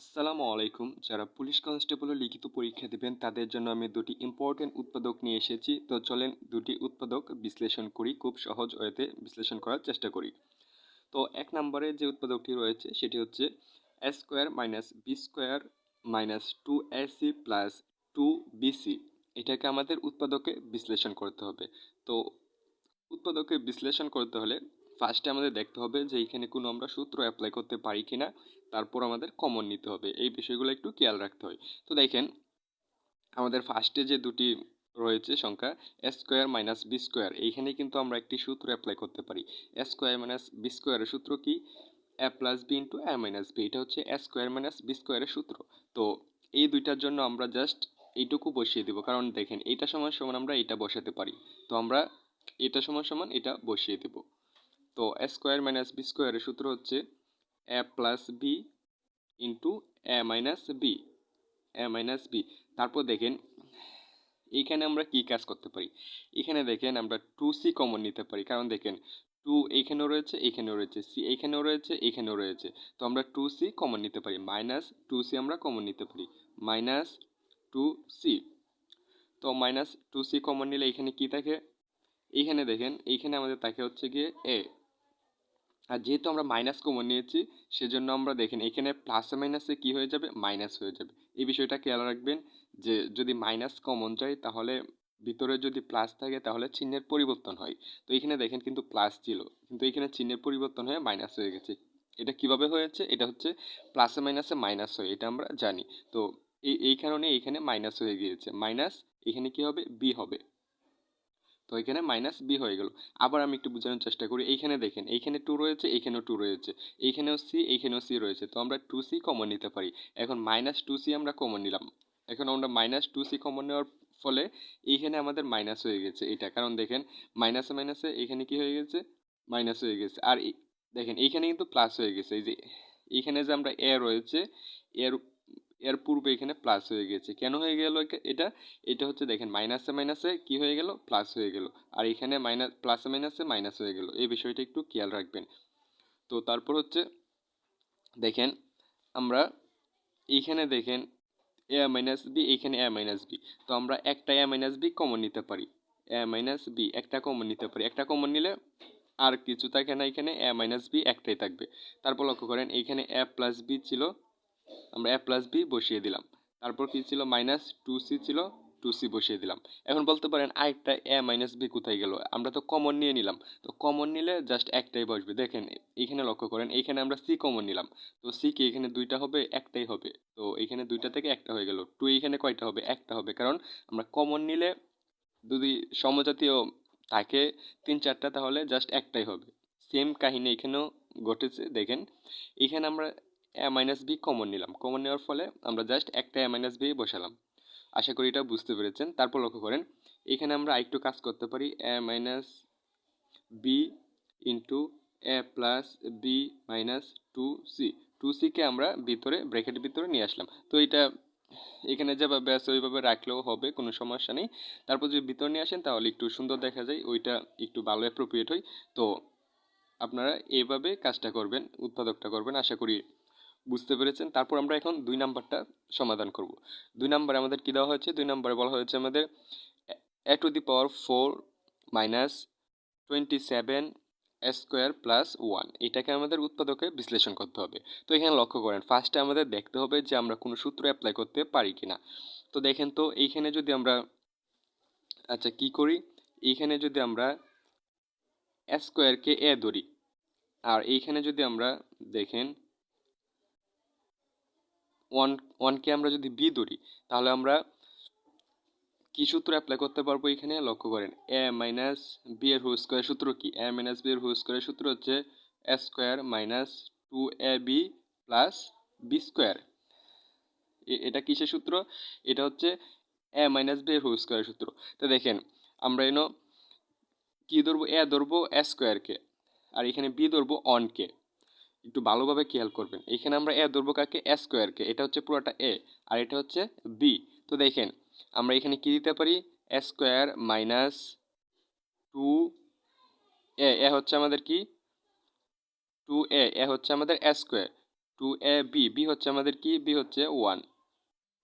আসসালামু আলাইকুম। যারা পুলিশ কনস্টেবলের লিখিত পরীক্ষা দেবেন, তাদের জন্য আমি দুটি ইম্পর্টেন্ট উৎপাদক নিয়ে এসেছি। তো চলেন দুটি উৎপাদক বিশ্লেষণ করি, খুব সহজ ওয়েতে বিশ্লেষণ করার চেষ্টা করি। তো এক নম্বরে যে উৎপাদকটি রয়েছে, সেটি হচ্ছে S square minus B square minus two AC plus two BC এটাকে আমাদের উৎপাদকে বিশ্লেষণ করতে হবে। তো উৎপাদকে বিশ্লেষণ করতে হলে ফার্স্টে আমাদের দেখতে হবে যে এখানে কোনো আমরা সূত্র অ্যাপ্লাই করতে পারি কি না তারপর আমাদের কমন নিতে হবে। এই বিষয়গুলো একটু খেয়াল রাখতে হয়। তো দেখেন, আমাদের ফার্স্টে যে দুটি রয়েছে সংখ্যা A square minus B square এইখানে কিন্তু আমরা একটি সূত্র অ্যাপ্লাই করতে পারি। এ স্কোয়ার মাইনাস বি স্কোয়ারের সূত্র কি? A plus B into A minus B এটা হচ্ছে এ স্কোয়ার মাইনাস বি স্কোয়ারের সূত্র। তো এই দুইটার জন্য আমরা জাস্ট এইটুকু বসিয়ে দেবো, কারণ দেখেন, এইটা সমান সমান আমরা এটা বসাতে পারি। তো আমরা এটা সমান সমান এটা বসিয়ে দেব। তো এ স্কোয়ার মাইনাস বি স্কোয়ারের সূত্র হচ্ছে A plus B into A minus B A minus B তারপর দেখেন এইখানে আমরা কি কাজ করতে পারি? এখানে দেখেন আমরা টু সি কমন নিতে পারি। কারণ দেখেন টু এইখানেও রয়েছে এইখানেও রয়েছে সি এইখানেও রয়েছে এইখানেও রয়েছে। তো আমরা টু সি কমন নিতে পারি। মাইনাস টু সি আমরা কমন নিতে পারি। মাইনাস টু সি তো মাইনাস টু সি কমন নিলে এখানে কি থাকে? এইখানে দেখেন এইখানে আমাদের থাকে হচ্ছে গিয়ে এ আর যেহেতু আমরা মাইনাস কমন নিয়েছি, সেজন্য আমরা দেখেন এখানে প্লাসে মাইনাসে কি হয়ে যাবে? মাইনাস হয়ে যাবে। এই বিষয়টা খেয়াল রাখবেন যে, যদি মাইনাস কমন যায়, তাহলে ভিতরে যদি প্লাস থাকে, তাহলে চিহ্নের পরিবর্তন হয়। তো এখানে দেখেন কিন্তু প্লাস ছিল, কিন্তু এখানে চিহ্নের পরিবর্তন হয়ে মাইনাস হয়ে গেছে। এটা কীভাবে হয়েছে? এটা হচ্ছে প্লাসে মাইনাসে মাইনাস হয়, এটা আমরা জানি। তো এই এই কারণে এখানে মাইনাস হয়ে গিয়েছে। মাইনাস এখানে কি হবে? বি হবে। তো এখানে মাইনাস বি হয়ে গেল। আবার আমি একটু বোঝানোর চেষ্টা করি, এইখানে দেখেন, এইখানে টু রয়েছে এইখানেও টু রয়েছে, এইখানেও সি এইখানেও সি রয়েছে, তো আমরা টু সি কমন নিতে পারি। এখন মাইনাস টু সি আমরা কমন নিলাম। এখন আমরা মাইনাস টু সি কমন নেওয়ার ফলে এইখানে আমাদের মাইনাস হয়ে গেছে এটা। কারণ দেখেন মাইনাসে মাইনাসে এখানে কি হয়ে গেছে? মাইনাস হয়ে গেছে। আর দেখেন, এইখানে কিন্তু প্লাস হয়ে গেছে। এই যে, এইখানে যে আমরা এ রয়েছে এর এর পূর্বে এখানে প্লাস হয়ে গেছে। কেন হয়ে গেল এটা এটা হচ্ছে দেখেন মাইনাসে মাইনাসে কি হয়ে গেল? প্লাস হয়ে গেল। আর এখানে মাইনাস প্লাসে মাইনাসে মাইনাস হয়ে গেল। এই বিষয়টা একটু খেয়াল রাখবেন। তো তারপর হচ্ছে, দেখেন, আমরা এইখানে দেখেন এ মাইনাস বি এইখানে এ মাইনাস বি তো আমরা একটা এ মাইনাস বি কমন নিতে পারি। এ মাইনাস বি একটা কমন নিতে পারি। একটা কমন নিলে আর কিছু থাকে না এখানে। এ মাইনাস বি একটাই থাকবে। তারপর লক্ষ্য করেন এইখানে এ প্লাস বি ছিল আমরা এ প্লাস বি বসিয়ে দিলাম। তারপর কি ছিল? মাইনাস টু সি ছিল টু সি বসিয়ে দিলাম। এখন বলতে পারেন আরেকটা এ মাইনাস বি কোথায় গেল? আমরা তো কমন নিয়ে নিলাম। তো কমন নিলে জাস্ট একটাই বসবে। দেখেন, এখানে লক্ষ্য করেন এইখানে আমরা সি কমন নিলাম। তো সি কি এখানে দুইটা হবে? একটাই হবে। তো এখানে দুইটা থেকে একটা হয়ে গেল। টু এখানে কয়টা হবে? একটা হবে। কারণ আমরা কমন নিলে যদি সমজাতীয় থাকে তিন চারটা, তাহলে জাস্ট একটাই হবে। সেম কাহিনী এখানেও ঘটেছে। দেখেন, এখানে আমরা এ মাইনাস বি কমন নিলাম। কমন নেওয়ার ফলে আমরা জাস্ট একটা এ মাইনাস বি বসালাম। আশা করি এটা বুঝতে পেরেছেন। তারপর লক্ষ্য করেন, এখানে আমরা আরেকটু কাজ করতে পারি। A minus B into A plus B minus two C two সিকে আমরা ভিতরে ব্র্যাকেটের ভিতরে নিয়ে আসলাম। তো এটা এখানে যেভাবে আছে, ওইভাবে রাখলেও হবে, কোনো সমস্যা নেই। তারপর যদি ভিতরে নিয়ে আসেন, তাহলে একটু সুন্দর দেখা যায়। ওইটা একটু ভালো অ্যাপ্রোপ্রিয়েট হয়। তো আপনারা এইভাবে কাজটা করবেন, উৎপাদকটা করবেন। আশা করি বুঝতে পেরেছেন? তারপর আমরা এখন দুই নাম্বারটা সমাধান করব। দুই নাম্বারে আমাদের কী দেওয়া হয়েছে? দুই নাম্বারে বলা হয়েছে আমাদের A to the power four minus twenty seven square plus one. এটাকে আমাদের উৎপাদকে বিশ্লেষণ করতে হবে। তো এখানে লক্ষ্য করেন ফার্স্টে আমাদের দেখতে হবে যে আমরা কোনো সূত্র অ্যাপ্লাই করতে পারি কি না তো দেখেন তো, এইখানে যদি আমরা আচ্ছা কি করি? এইখানে যদি আমরা স্কোয়ারকে এ ধরি, আর এইখানে যদি আমরা দেখেন ওয়ান ওয়ানকে আমরা যদি বি ধরি, তাহলে আমরা কি সূত্র অ্যাপ্লাই করতে পারব এখানে? লক্ষ্য করেন এ মাইনাস বি এর হোল স্কোয়ার সূত্র কি? এ মাইনাস বি এর হোল স্কোয়ারের সূত্র হচ্ছে A square minus two A B plus B square এটা কিসের সূত্র? এটা হচ্ছে এ মাইনাস বি এর হোল স্কোয়ারের সূত্র। তো দেখেন, আমরা এনো কি ধরবো? এ ধরবো এ স্কোয়ারকে আর এখানে বি ধরবো অনকে একটু ভালোভাবে খেয়াল করবেন। এখানে আমরা এ ধরবো কাকে? এ স্কোয়ারকে এটা হচ্ছে পুরোটা এ, আর এটা হচ্ছে বি। তো দেখেন, আমরা এখানে কি দিতে পারি? A square minus two A. A হচ্ছে আমাদের কি? Two A. এ হচ্ছে আমাদের A square. Two A B. B হচ্ছে আমাদের কি? বি হচ্ছে ওয়ান।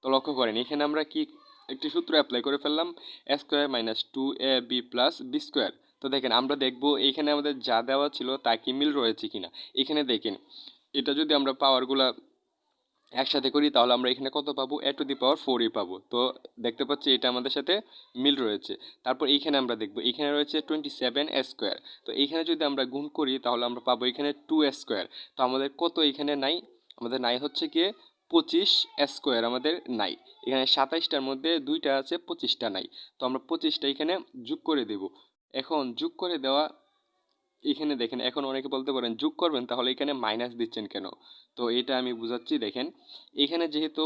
তো লক্ষ্য করেন, এখানে আমরা কি একটি সূত্র অ্যাপ্লাই করে ফেললাম? A square minus two A B plus B square. তো দেখেন, আমরা দেখব এইখানে আমাদের যা দেওয়া ছিল তা কি মিল রয়েছে কিনা। এখানে দেখেন, এটা যদি আমরা পাওয়ারগুলা একসাথে করি, তাহলে আমরা এখানে কত পাবো? এ টু দি পাওয়ার ফোরই পাবো। তো দেখতে পাচ্ছি এটা আমাদের সাথে মিল রয়েছে। তারপর এইখানে আমরা দেখব, এখানে রয়েছে টোয়েন্টি সেভেন স্কোয়ার তো এইখানে যদি আমরা গুণ করি, তাহলে আমরা পাবো এখানে টু স্কোয়ার তো আমাদের কত এখানে নাই? আমাদের নাই হচ্ছে গিয়ে পঁচিশ স্কোয়ার আমাদের নাই। এখানে সাতাইশটার মধ্যে দুইটা আছে, পঁচিশটা নাই। তো আমরা পঁচিশটা এখানে যোগ করে দেব। এখন যোগ করে দেওয়া, এখানে দেখেন, এখন অনেকে বলতে পারেন, যোগ করবেন, তাহলে এখানে মাইনাস দিচ্ছেন কেন? তো এটা আমি বুঝাচ্ছি, দেখেন, এখানে যেহেতু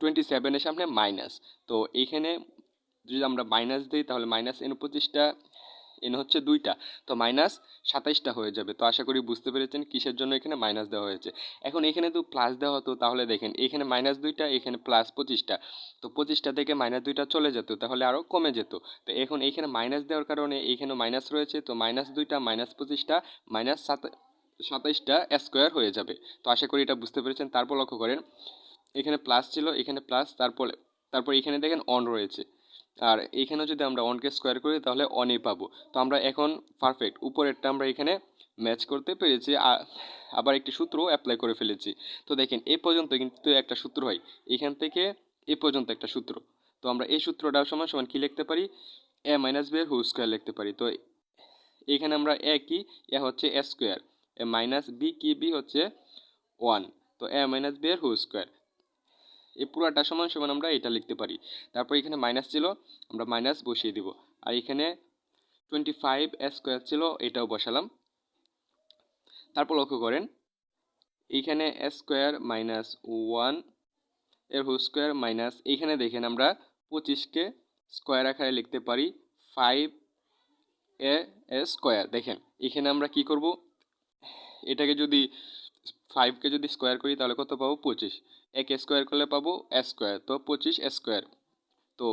টোয়েন্টি সেভেনের সামনে মাইনাস তো এখানে যদি আমরা মাইনাস দিই, তাহলে মাইনাস এন পঁচিশটা এন হচ্ছে দুইটা, তো মাইনাস সাতাইশটা হয়ে যাবে। তো আশা করি বুঝতে পেরেছেন কিসের জন্য এখানে মাইনাস দেওয়া হয়েছে। এখন এখানে তো প্লাস দেওয়া হতো, তাহলে দেখেন, এখানে মাইনাস দুইটা, এখানে প্লাস পঁচিশটা। তো পঁচিশটা থেকে মাইনাস দুইটা চলে যেত, তাহলে আরও কমে যেত। তো এখন এইখানে মাইনাস দেওয়ার কারণে এইখানে মাইনাস রয়েছে, তো মাইনাস দুইটা মাইনাস পঁচিশটা মাইনাস সাত, সাতাইশটা স্কোয়ার হয়ে যাবে। তো আশা করি এটা বুঝতে পেরেছেন। তারপর লক্ষ্য করেন, এখানে প্লাস ছিল, এখানে প্লাস তারপরে, তারপর এখানে দেখেন অন রয়েছে। আর এখানে যদি আমরা ওয়ানকে স্কোয়ার করি, তাহলে অনই পাবো। তো আমরা এখন পারফেক্ট উপরেরটা আমরা এখানে ম্যাচ করতে পেরেছি আবার একটি সূত্র অ্যাপ্লাই করে ফেলেছি। তো দেখেন, এ পর্যন্ত কিন্তু একটা সূত্র হয়। এখান থেকে এ পর্যন্ত একটা সূত্র। তো আমরা এই সূত্রটা সমান সমান কী লিখতে পারি? এ মাইনাস বি এর হোল স্কোয়ার লিখতে পারি। তো এখানে আমরা এ কি? এ হচ্ছে A square A minus B কি? বি হচ্ছে ওয়ান তো এ মাইনাস বি এর হোল স্কোয়ার এই পুরাটা সমান সমান আমরা এটা লিখতে পারি। তারপর এখানে মাইনাস ছিল, আমরা মাইনাস বসিয়ে দিব। আর এখানে টোয়েন্টি ফাইভ স্কোয়ার ছিল, এটাও বসালাম। তারপর লক্ষ্য করেন এইখানে স্কোয়ার মাইনাস ওয়ানের হোল স্কোয়ার মাইনাস এইখানে দেখেন আমরা পঁচিশকে স্কোয়ার আকারে লিখতে পারি ফাইভ এ স্কোয়ার দেখেন, এখানে আমরা কি করব? এটাকে যদি ফাইভকে যদি স্কোয়ার করি তাহলে কত পাবো? পঁচিশ। এক স্কোয়ার করলে পাবো স্কোয়ার তো পঁচিশ স্কোয়ার তো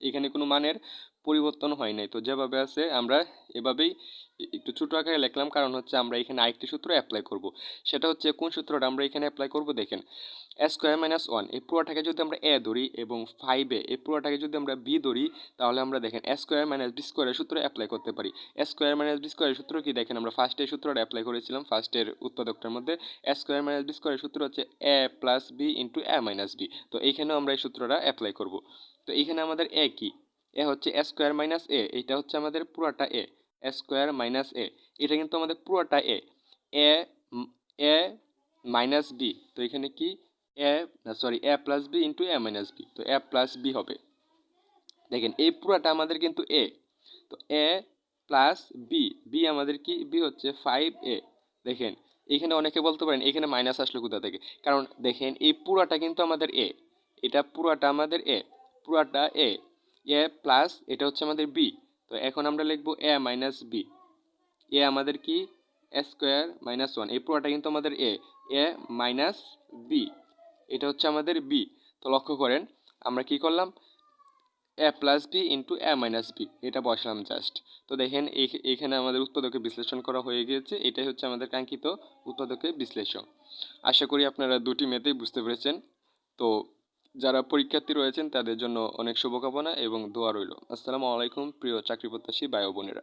এখানে কোনো মানের পরিবর্তন হয় নাই। তো যেভাবে আছে, আমরা এভাবেই একটু ছোটো আকারে লিখলাম। কারণ হচ্ছে আমরা এখানে আরেকটি সূত্র অ্যাপ্লাই করব। সেটা হচ্ছে কোন সূত্রটা আমরা এখানে অ্যাপ্লাই করব? দেখেন স্কোয়ার মাইনাস ওয়ান এই পুরোটাকে যদি আমরা এ ধরি এবং ফাইভে এই পুরোটাকে যদি আমরা বি ধরি, তাহলে আমরা দেখেন এ স্কোয়ার মাইনাস বি স্কোয়ারের সূত্র অ্যাপ্লাই করতে পারি। এ স্কোয়ার মাইনাস বি স্কোয়ারের সূত্র কি? দেখেন, আমরা ফার্স্টের সূত্রটা অ্যাপ্লাই করেছিলাম ফার্স্টের উৎপাদকটার মধ্যে। এ স্কোয়ার মাইনাস বি স্কোয়ারের সূত্র হচ্ছে A plus B into A minus B তো এইখানেও আমরা এই সূত্রটা অ্যাপ্লাই করব। তো এইখানে আমাদের এ কি? এ হচ্ছে এ স্কোয়ার মাইনাস এ এটা হচ্ছে আমাদের পুরাটা এ স্কোয়ার মাইনাস এ এটা কিন্তু আমাদের পুরোটা এ এ এ মাইনাস বি তো এখানে কি? A sorry A plus B into A minus B তো এ প্লাস বি হবে। দেখেন, এই পুরাটা আমাদের কিন্তু এ তো এ প্লাস বি বি আমাদের কি? বি হচ্ছে ফাইভ এ দেখেন, এখানে অনেকে বলতে পারেন, এখানে মাইনাস আসলো কোথা থেকে? কারণ দেখেন, এই পুরাটা কিন্তু আমাদের এ এটা পুরাটা আমাদের এ পুরাটা এ এ প্লাস এটা হচ্ছে আমাদের বি। তো এখন আমরা লিখব এ মাইনাস বি। এ আমাদের কি? A square minus one. এই পুরোটা কিন্তু আমাদের এ। এ মাইনাস বি। এটা হচ্ছে আমাদের বি। তো লক্ষ্য করেন, আমরা কি করলাম? A plus B into A minus B. এটা বসলাম জাস্ট। তো দেখেন এখানে আমাদের উৎপাদকে বিশ্লেষণ করা হয়ে গিয়েছে। এটাই হচ্ছে আমাদের কাঙ্ক্ষিত উৎপাদকের বিশ্লেষণ। আশা করি আপনারা দুটি মেতেই বুঝতে পেরেছেন। তো যারা পরীক্ষার্থী রয়েছেন, তাদের জন্য অনেক শুভকামনা এবং দোয়া রইল। আসসালামু আলাইকুম, প্রিয় চাকরি প্রত্যাশী ভাই বোনেরা।